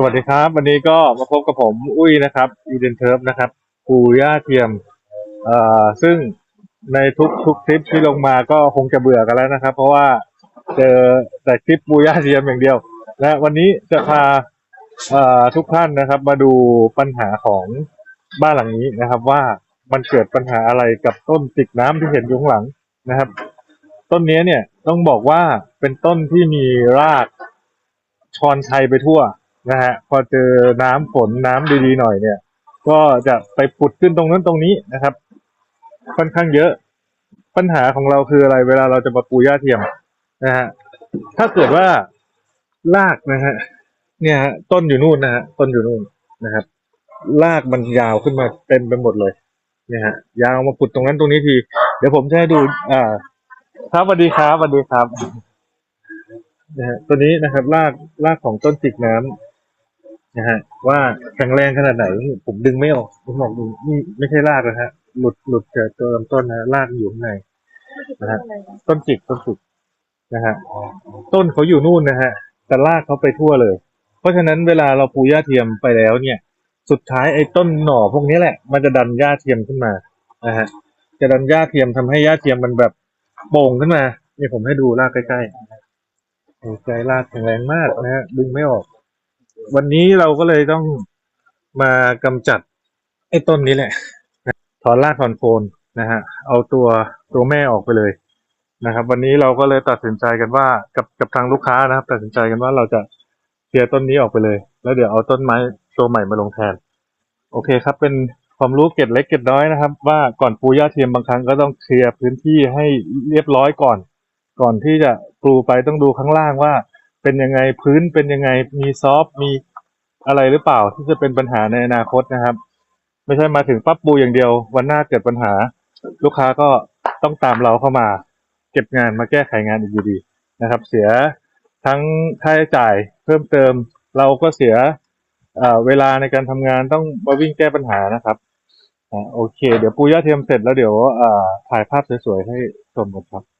สวัสดีครับ วันนี้ก็มาพบกับผมอุ้ยนะครับอีเดนเทิร์ฟนะครับปูย่าเทียมเอ่อซึ่งในทุกทุกคลิปที่ลงมาก็คงจะเบื่อกันแล้วนะครับ เพราะว่าเจอแต่คลิปปูย่าเทียมอย่างเดียว และวันนี้จะพาเอ่อทุกท่านนะครับ มาดูปัญหาของบ้านหลังนี้นะครับ ว่ามันเกิดปัญหาอะไรกับต้นจิกน้ำที่เห็นอยู่ข้างหลังนะครับ ต้นนี้เนี่ยต้องบอกว่าเป็นต้นที่มีรากชอนชัยไปทั่ว นะฮะพอเจอน้ำฝนน้ำดีๆหน่อยเนี่ย ก็จะไปผุดขึ้นตรงนั้นตรงนี้นะครับ ค่อนข้างเยอะ ปัญหาของเราคืออะไร เวลาเราจะมาปูหญ้าเทียมนะฮะถ้าเกิดว่ารากนะฮะเนี่ยฮะต้นอยู่นู่นนะฮะต้นอยู่นู่นนะครับรากมันยาวขึ้นมาเต็มไปหมดเลยเนี่ยฮะยาวมาผุดตรงนั้นตรงนี้ที เดี๋ยวผมจะให้ดู อ่า ครับสวัสดีครับสวัสดีครับนะฮะตัวนี้นะครับรากรากของต้นจิกน้ำ นะฮะ ว่าแข็งแรงขนาดไหนผมดึงไม่ออกผมบอกดูนี่ไม่ใช่รากนะฮะ หลุดหลุดจากตัวลำต้นนะฮะรากอยู่ข้างในนะฮะต้นจิกต้นจิกนะฮะต้นเขาอยู่นู่นนะฮะแต่รากเขาไปทั่วเลย เพราะฉะนั้นเวลาเราปูหญ้าเทียมไปแล้วเนี่ย สุดท้ายไอ้ต้นหน่อพวกนี้แหละ มันจะดันหญ้าเทียมขึ้นมานะฮะจะดันหญ้าเทียมทำให้หญ้าเทียมมันแบบโป่งขึ้นมาเนี่ผมให้ดูรากใกล้ๆใจลากแข็งแรงมากนะฮะดึงไม่ออก วันนี้เราก็เลยต้องมากำจัดไอ้ต้นนี้แหละ ถอนรากถอนโคนนะฮะ เอาตัวตัวแม่ออกไปเลยนะครับ วันนี้เราก็เลยตัดสินใจกันว่ากับกับทางลูกค้านะครับ ตัดสินใจกันว่าเราจะเคลียร์ต้นนี้ออกไปเลย แล้วเดี๋ยวเอาต้นไม้ตัวใหม่มาลงแทน โอเคครับ เป็นความรู้เก็ดเล็กเก็ดน้อยนะครับ ว่าก่อนปูหญ้าเทียมบางครั้งก็ต้องเคลียร์พื้นที่ให้เรียบร้อยก่อน ก่อนที่จะปลูไปต้องดูข้างล่างว่า เป็นยังไงพื้นเป็นยังไงมีซอฟมีอะไรหรือเปล่าที่จะเป็นปัญหาในอนาคตนะครับ ไม่ใช่มาถึงปั๊บปูอย่างเดียว วันหน้าเกิดปัญหา ลูกค้าก็ต้องตามเราเข้ามา เก็บงานมาแก้ไขงานอีกอยู่ดีนะครับ เสียทั้งค่าใช้จ่ายเพิ่มเติม เราก็เสียเวลาในการทำงานต้องมาวิ่งแก้ปัญหานะครับอโอเค เดี๋ยวปูย่าเทียมเสร็จแล้วเดี๋ยวถ่ายภาพสวยๆให้ชมกันครับ